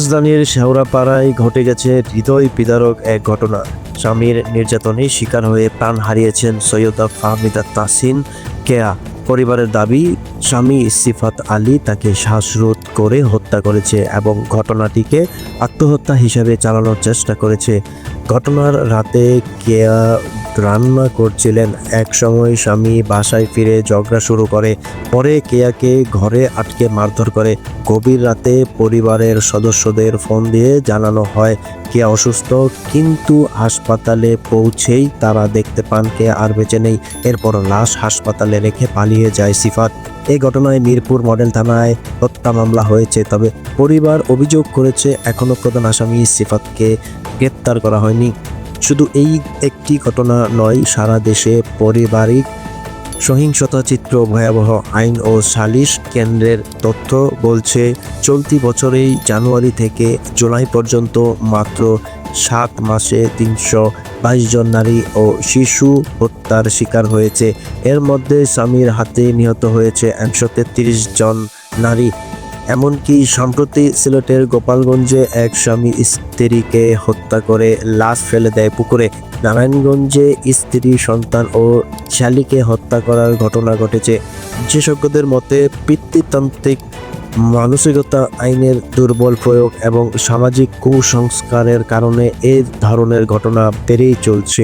রাজধানীর শেওড়াপাড়ায় ঘটে গেছে হৃদয় বিদারক এক ঘটনা। স্বামীর নির্যাতনে শিকার হয়ে প্রাণ হারিয়েছেন সৈয়দা ফাহমিদা তাসিন কেয়া। পরিবারের দাবি, স্বামী সিফাত আলী তাকে শ্বাসরোধ করে হত্যা করেছে এবং ঘটনাটিকে আত্মহত্যা হিসাবে চালানোর চেষ্টা করেছে। ঘটনার রাতে কেয়া রান্না করছিলেন। এক সময় স্বামী বাসায় ফিরে ঝগড়া শুরু করে। পরে কেয়াকে ঘরে আটকে মারধর করে। গভীর রাতে পরিবারের সদস্যদের ফোন দিয়ে জানানো হয়, কেয়া অসুস্থ, কিন্তু হাসপাতালে পৌঁছেই তারা দেখতে পান কেয়া আর বেঁচে নেই। এরপর লাশ হাসপাতালে রেখে পালিয়ে যায় সিফাত। এই ঘটনায় মিরপুর মডেল থানায় হত্যা মামলা হয়েছে, তবে পরিবার অভিযোগ করেছে এখনও প্রধান আসামি সিফাতকে গ্রেপ্তার করা হয়নি। শুধু এই একটি ঘটনা নয়, সারা দেশে পারিবারিক সহিংসতা চিত্র ভয়াবহ আইন ও সালিশ কেন্দ্রের তথ্য বলছে, চলতি বছরেই জানুয়ারি থেকে জুলাই পর্যন্ত মাত্র সাত মাসে তিনশো বাইশ জন নারী ও শিশু হত্যার শিকার হয়েছে। এর মধ্যে স্বামীর হাতে নিহত হয়েছে একশো তেত্রিশ জন নারী। এমনকি সম্প্রতি সিলেটের গোপালগঞ্জে এক স্বামী স্ত্রীকে হত্যা করে লাশ ফেলে দেয় পুকুরে। নারায়ণগঞ্জে স্ত্রী, সন্তান ও শালিকে হত্যা করার ঘটনা ঘটেছে। বিশেষজ্ঞদের মতে, পিতৃতান্ত্রিক মানসিকতা, আইনের দুর্বল প্রয়োগ এবং সামাজিক কুসংস্কারের কারণে এ ধরনের ঘটনা বেড়েই চলছে।